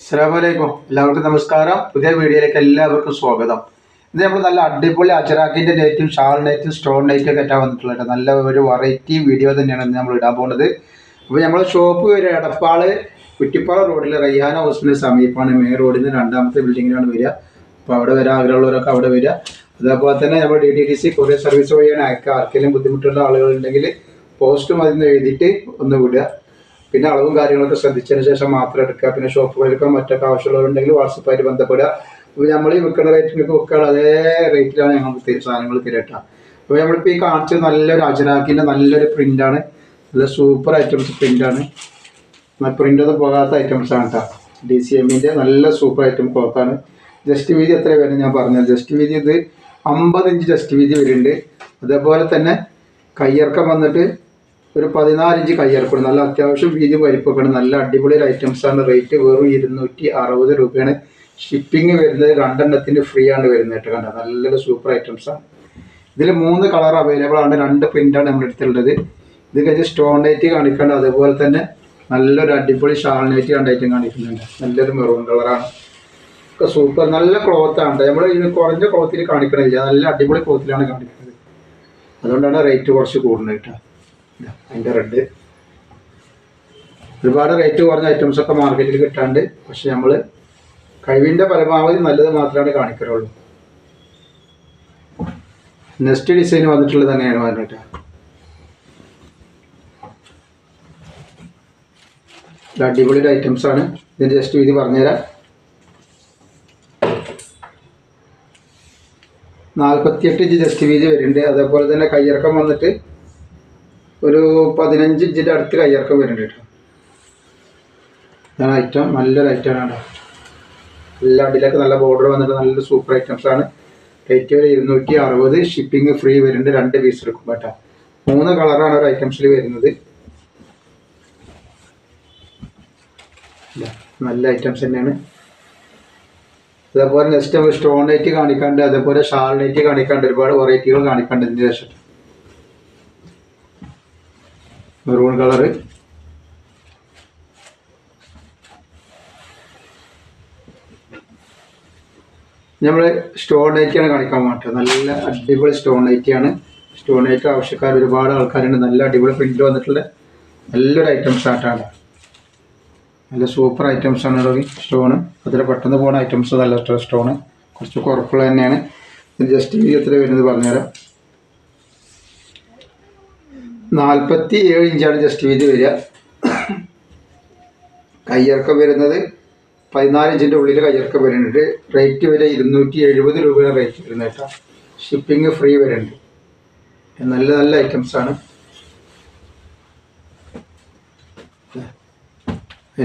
അസ്സലാമലൈക്കും. എല്ലാവർക്കും നമസ്കാരം. പുതിയ വീഡിയോയിലേക്ക് എല്ലാവർക്കും സ്വാഗതം. ഇത് നമ്മൾ നല്ല അടിപൊളി അജറാക്കിന്റെ നെറ്റും ഷാൾ നെറ്റും സ്റ്റോൺ നെറ്റും ഒക്കെ ആയിട്ടാണ് വന്നിട്ടുള്ളത് നല്ല ഒരു വെറൈറ്റി വീഡിയോ തന്നെയാണ് നമ്മൾ ഇടാൻ പോകുന്നത്. അപ്പോൾ നമ്മളെ ഷോപ്പ് വരിക എടപ്പാൾ കുറ്റിപ്പാറ റോഡിൽ റയ്യാന ഹൗസിന് സമീപമാണ്. മെയിൻ റോഡിൽ നിന്ന് രണ്ടാമത്തെ ബിൽഡിങ്ങിലാണ് വരിക. അപ്പോൾ അവിടെ വരാൻ ആഗ്രഹമുള്ളവരൊക്കെ അവിടെ വരിക. അതേപോലെ തന്നെ നമ്മൾ D T C courier service വഴിയാണ് അയക്കുക ആർക്കെങ്കിലും ബുദ്ധിമുട്ടുള്ള ആളുകളുണ്ടെങ്കിൽ പോസ്റ്റും അതിൽ നിന്ന് എഴുതിയിട്ട് ഒന്ന് വിടുക. പിന്നെ അളവും കാര്യങ്ങളൊക്കെ ശ്രദ്ധിച്ചതിന് ശേഷം മാത്രം എടുക്കുക. പിന്നെ ഷോപ്പുകളിലൊക്കെ മറ്റൊക്കെ ആവശ്യമുള്ളവരുണ്ടെങ്കിൽ വാട്സപ്പായിട്ട് ബന്ധപ്പെടുക. അപ്പോൾ നമ്മൾ ഈ വിൽക്കുന്ന റേറ്റിനൊക്കെ വിൽക്കുക അതേ റേറ്റിലാണ് ഞങ്ങൾ സാധനങ്ങൾ തിരട്ടുക അപ്പോൾ നമ്മളിപ്പോൾ ഈ കാണിച്ചത് നല്ലൊരു അജനാക്കിന്റെ നല്ലൊരു പ്രിന്റാണ് നല്ല സൂപ്പർ ഐറ്റംസ് പ്രിന്റാണ് പ്രിന്റ് ഒന്നും പോകാത്ത ഐറ്റംസ് ആണ് കേട്ടോ. ഡി സി എമ്മിന്റെ നല്ല സൂപ്പർ ഐറ്റം ക്ലോത്താണ് ജസ്റ്റ് വീതി എത്ര വരും ഞാൻ പറഞ്ഞത് ജസ്റ്റ് വീതി ഇത് അമ്പത് ഇഞ്ച് ജസ്റ്റ് വീതി വരുന്നുണ്ട്. അതേപോലെ തന്നെ കയ്യിറക്കം വന്നിട്ട് ഒരു പതിനാല് ഇഞ്ച് കയ്യിറക്കണം നല്ല അത്യാവശ്യം വീതി വലിപ്പൊക്കെയാണ് നല്ല അടിപൊളി ഐറ്റംസ് ആണ്. റേറ്റ് വെറും ഇരുന്നൂറ്റി അറുപത് രൂപയാണ്. ഷിപ്പിംഗ് വരുന്നത് രണ്ടെണ്ണത്തിന് ഫ്രീ ആണ് വരുന്നത് കേട്ടോ കണ്ട? നല്ലൊരു സൂപ്പർ ഐറ്റംസ് ആണ്. ഇതിൽ മൂന്ന് കളർ അവൈലബിൾ ആണ്. രണ്ട് പ്രിന്റാണ് നമ്മുടെ അടുത്തുള്ളത്. ഇത് കഴിഞ്ഞ് സ്റ്റോൺ നൈറ്റ് കാണിക്കേണ്ട. അതുപോലെ തന്നെ നല്ലൊരു അടിപൊളി ഷാൾ നൈറ്റ് കണ്ടായിട്ടും കാണിക്കുന്നുണ്ട്. നല്ലൊരു മെറൂൺ കളറാണ് ഒക്കെ സൂപ്പർ നല്ല ക്ലോത്ത് ആണ്. നമ്മൾ ഇതിന് കുറഞ്ഞ ക്ലോത്തിൽ കാണിക്കണില്ല. നല്ല അടിപൊളി ക്ലോത്തിലാണ് കാണിക്കുന്നത്. അതുകൊണ്ടാണ് റേറ്റ് കുറച്ച് കൂടുന്നത് കേട്ടോ. അതിന്റെ റെഡ് ഒരുപാട് റേറ്റ് കുറഞ്ഞ ഐറ്റംസ് ഒക്കെ മാർക്കറ്റിൽ കിട്ടാണ്ട് പക്ഷെ നമ്മൾ കഴിവിന്റെ പരമാവധി നല്ലത് മാത്രമാണ് കാണിക്കാറുള്ളൂ. നെക്സ്റ്റ് ഡിസൈൻ വന്നിട്ടുള്ളത് തന്നെയാണ് പറഞ്ഞിട്ട്. അടിപൊളി ഐറ്റംസ് ആണ്. ഇതിന്റെ ജസ്റ്റ് വീതി പറഞ്ഞുതരാം. നാൽപ്പത്തിയെട്ട് ഇഞ്ച് ജസ്റ്റ് വീതി വരുന്നുണ്ട്. അതേപോലെ തന്നെ കയ്യിറക്കം വന്നിട്ട് ഒരു പതിനഞ്ച് ഇഞ്ചിന്റെ അടുത്ത് കയ്യിറക്കം വരുന്നുണ്ട് കേട്ടോ. ഇതാണ് ഐറ്റം നല്ലൊരു ഐറ്റമാണ് കേട്ടോ. എല്ലാ അടിയിലൊക്കെ നല്ല ബോർഡർ വന്നിട്ട് നല്ല സൂപ്പർ ഐറ്റംസ് ആണ്. റേറ്റ് വരെ ഇരുന്നൂറ്റി അറുപത്. ഷിപ്പിംഗ് ഫ്രീ വരുന്നുണ്ട് രണ്ട് പീസ് എടുക്കും കേട്ടോ. മൂന്ന് കളറാണ് ഒരു ഐറ്റംസിൽ വരുന്നത്. നല്ല ഐറ്റംസ് തന്നെയാണ്. അതേപോലെ നെക്സ്റ്റ് നമ്മൾ സ്റ്റോൺ നൈറ്റ് കാണിക്കാണ്ട് അതേപോലെ ഷാൾ നൈറ്റ് കാണിക്കാണ്ട് ഒരുപാട് വെറൈറ്റികൾ കാണിക്കാണ്ട് ഇതിന് ശേഷം. Maroon colour. നമ്മൾ സ്റ്റോൺ നൈറ്റിയാണ് കാണിക്കാൻ മാറ്റുക നല്ല അടിപൊളി സ്റ്റോൺ നൈറ്റിയാണ്. സ്റ്റോൺ നൈറ്റ് ആവശ്യക്കാർ ഒരുപാട് ആൾക്കാരുണ്ട്. നല്ല അടിപൊളി പ്രിന്റ് വന്നിട്ടുള്ള നല്ലൊരു ഐറ്റംസ് ആയിട്ടാണ്. നല്ല സൂപ്പർ ഐറ്റംസ് ആണ് ഇറങ്ങി സ്റ്റോണ്. അതിൽ പെട്ടെന്ന് പോകുന്ന ഐറ്റംസ് നല്ല സ്റ്റോണ്. കുറച്ച് കുറപ്പുള്ള തന്നെയാണ്. ജസ്റ്റ് ഈ എത്ര വരുന്നത് പറഞ്ഞുതരാം. നാൽപ്പത്തി ഏഴ് ഇഞ്ചാണ് ജസ്റ്റ് വീതി വരിക. കയ്യിറക്കം വരുന്നത് പതിനാല് ഇഞ്ചിന്റെ ഉള്ളിൽ കയ്യിറക്കം വരുന്നുണ്ട്. റേറ്റ് വരെ ഇരുന്നൂറ്റി എഴുപത് രൂപയാണ് റേറ്റ് വരുന്നത് കേട്ടോ. ഷിപ്പിംഗ് ഫ്രീ വരുന്നുണ്ട്. നല്ല നല്ല ഐറ്റംസ് ആണ്.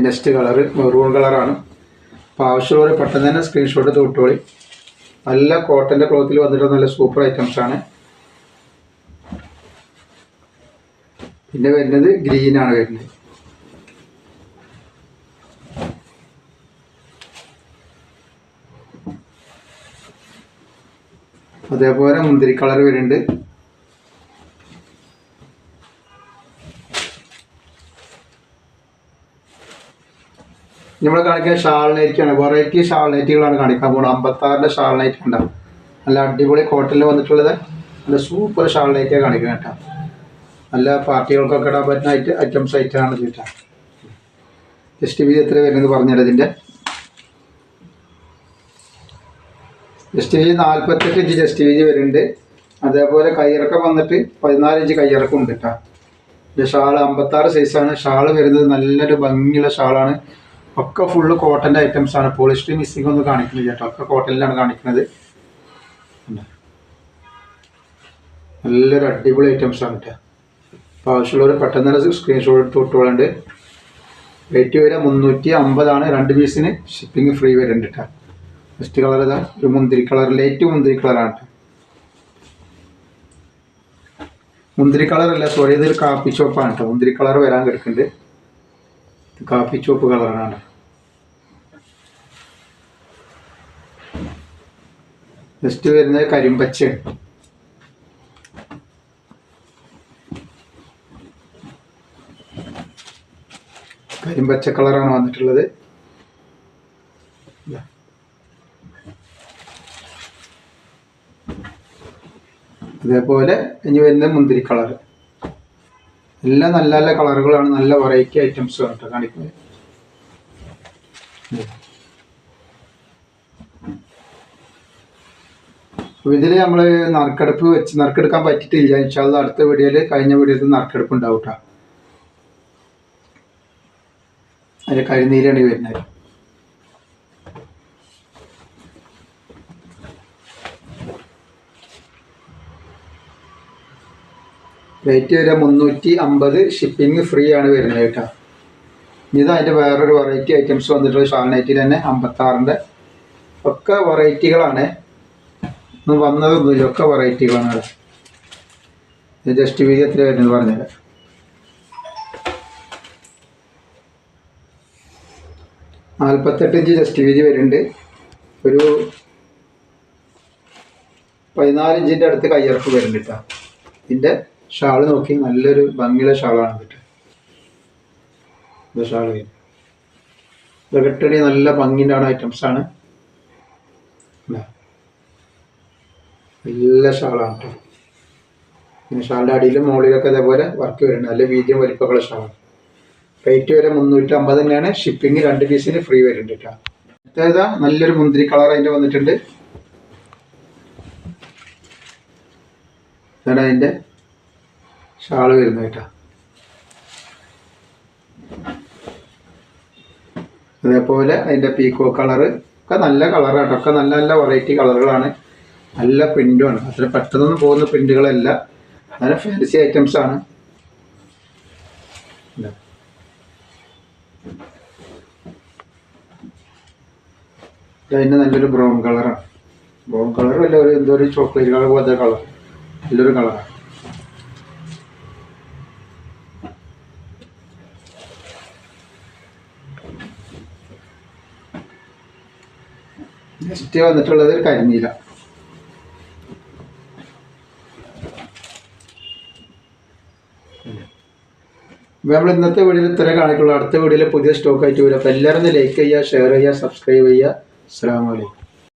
നെക്സ്റ്റ് കളർ മെറൂൺ കളറാണ് അപ്പോൾ ആവശ്യമുള്ളവർ പെട്ടെന്ന് തന്നെ സ്ക്രീൻഷോട്ട് തൊട്ടോളി നല്ല കോട്ടന്റെ ക്ലോത്തിൽ വന്നിട്ടുള്ള നല്ല സൂപ്പർ ഐറ്റംസ് പിന്നെ വരുന്നത് ഗ്രീൻ ആണ് വരുന്നത്. അതേപോലെ മുന്തിരി കളർ വരുന്നുണ്ട്. നമ്മൾ കാണിക്കാൻ ഷാൾ നൈറ്റിയാണ് വെറൈറ്റി ഷാൾ നൈറ്റുകളാണ് കാണിക്കാൻ പോകുന്നത് അമ്പത്താറിന്റെ ഷാൾ നൈറ്റ് ഉണ്ടാവും നല്ല അടിപൊളി കോട്ടണിൽ വന്നിട്ടുള്ളത്. നല്ല സൂപ്പർ ഷാൾ നൈറ്റാണ് കാണിക്കുന്നത് കേട്ടോ. നല്ല പാർട്ടികൾക്കൊക്കെ ഇടാൻ പറ്റുന്ന ഐറ്റം ഐറ്റംസ് ഐറ്റമാണ് കേട്ടോ ജസ്റ്റ് വീതി എത്ര വരുന്നത് പറഞ്ഞുതരാം ഇതിന്റെ. ജസ്റ്റ് വീതി നാൽപ്പത്തെട്ട് ഇഞ്ച് ജസ്റ്റ് വീതി വരുന്നുണ്ട്. അതേപോലെ കയ്യിറക്കം വന്നിട്ട് പതിനാല് ഇഞ്ച് കയ്യിറക്കം ഉണ്ട് കേട്ടോ. ഇത് ഷാൾ അമ്പത്താറ് സൈസാണ് ഷാൾ വരുന്നത് നല്ലൊരു ഭംഗിയുള്ള ഷാളാണ്. ഒക്കെ ഫുള്ള് കോട്ടന്റെ ഐറ്റംസ് ആണ്. പോളിസ്റ്റർ മിസ്സിംഗ് ഒന്നും കാണിക്കുന്നില്ല കേട്ടോ. ഒക്കെ കോട്ടനിലാണ് കാണിക്കുന്നത്? നല്ലൊരു അടിപൊളി ഐറ്റംസ് ആണ് കേട്ടോ. അപ്പോൾ ആവശ്യമുള്ളവർ പെട്ടെന്ന് തന്നെ സ്ക്രീൻഷോട്ട് എടുത്ത് വിട്ടോളുണ്ട്. റേറ്റ് വരെ മുന്നൂറ്റി അമ്പതാണ് രണ്ട് പീസിന് ഷിപ്പിംഗ് ഫ്രീ വരുന്നുണ്ട് കേട്ടോ ഫസ്റ്റ് കളർ ഇതാ. ഒരു മുന്തിരി കളർ ലൈറ്റ് മുന്തിരി കളറാണ് മുന്തിരി കളറല്ല സോറി ഇതൊരു കാപ്പി ചോപ്പാണ് കേട്ടോ മുന്തിരി കളർ വരാൻ കിടക്കുന്നുണ്ട്. കാപ്പി ചോപ്പ് കളറാണ് ജസ്റ്റ് വരുന്നത് കരിമ്പച്ചയാണ് കരിമ്പച്ച കളറാണ് വന്നിട്ടുള്ളത്. അതേപോലെ ഇനി വരുന്ന മുന്തിരി കളർ. എല്ലാം നല്ല നല്ല കളറുകളാണ് നല്ല വെറൈറ്റി ഐറ്റംസ് കേട്ടോ കാണിക്കുന്നത്. ഇതിൽ നമ്മൾ നറുക്കെടുപ്പ് വെച്ച് നറുക്കെടുക്കാൻ പറ്റിയിട്ടില്ല. ഇൻഷാല്ല അടുത്ത വീഡിയോയിൽ കഴിഞ്ഞ വീഡിയോയിൽ നറുക്കെടുപ്പ് ഉണ്ടാവും കേട്ടോ. അതിന്റെ കരിനീരാണ് ഈ വരുന്നത്. റേറ്റ് വരെ മുന്നൂറ്റി അമ്പത് ഷിപ്പിംഗ് ഫ്രീ ആണ് വരുന്നത് കേട്ടോ. ഇത് അതിന്റെ വേറൊരു വെറൈറ്റി ഐറ്റംസ് വന്നിട്ടുള്ള ഷാൾനൈറ്റിൽ തന്നെ അമ്പത്താറിന്റെ ഒക്കെ വെറൈറ്റികളാണ് ഒന്നും വന്നതൊന്നുമില്ല ഒക്കെ വെറൈറ്റികളാണ് ജസ്റ്റ് വീതി എത്ര വരുന്നത് പറഞ്ഞത് നാൽപ്പത്തെട്ട് ഇഞ്ച് ജസ്റ്റ് വീതി വരുന്നുണ്ട്. ഒരു പതിനാല് ഇഞ്ചിന്റെ അടുത്ത് കയ്യർപ്പ് വരുന്നുണ്ട് കേട്ടോ ഇതിന്റെ ഷാൾ നോക്കി നല്ലൊരു ഭംഗിയുള്ള ഷാളാണ് കേട്ടോ ഇത് ഷാൾ ഇതൊക്കെ ഇട്ടടി നല്ല ഭംഗിന്റെ ഐറ്റംസ് ആണ്. നല്ല ഷാളാണ് കേട്ടോ പിന്നെ ഷാളിന്റെ അടിയിലും മുകളിലൊക്കെ ഇതേപോലെ വർക്ക് വരുന്നുണ്ട്. നല്ല വീതിയും വലിപ്പമൊക്കെയുള്ള ഷാളാണ് റേറ്റ് വരെ മുന്നൂറ്റി അമ്പത് തന്നെയാണ്. ഷിപ്പിംഗ് രണ്ട് പീസിന് ഫ്രീ വരുന്നുണ്ട് കേട്ടോ. അടുത്തതാ നല്ലൊരു മുന്തിരി കളർ അതിന്റെ വന്നിട്ടുണ്ട്. ഇതാണ് അതിന്റെ ഷാൾ വരുന്നത് കേട്ടോ. അതേപോലെ അതിന്റെ പീക്കോ കളറ് ഒക്കെ നല്ല കളറാണ് ഒക്കെ നല്ല നല്ല വെറൈറ്റി കളറുകളാണ് നല്ല പ്രിന്റുമാണ് അത്ര പെട്ടെന്നൊന്നും പോകുന്ന പ്രിന്റുകളല്ല നല്ല ഫാൻസി ഐറ്റംസ് ആണ്. ഇതാ. ഇത്. അതിന്റെ നല്ലൊരു ബ്രൗൺ കളറാണ് ബ്രൗൺ കളർ അല്ല ഒരു എന്തോ ഒരു ചോക്ലേറ്റ് കളർ പോലത്തെ കളർ നല്ലൊരു കളറാണ് നെക്സ്റ്റ് വന്നിട്ടുള്ളത് ഒരു അപ്പോൾ നമ്മൾ ഇന്നത്തെ വീഡിയോയിൽ ഇത്ര കാണിക്കുള്ളൂ. അടുത്ത വീഡിയോയിൽ പുതിയ സ്റ്റോക്ക് ആയിട്ട് വരും. അപ്പോൾ എല്ലാവരും ഒന്ന് ലൈക്ക് ചെയ്യുക ഷെയർ ചെയ്യുക സബ്സ്ക്രൈബ് ചെയ്യുക. അസ്സാം വലൈക്കും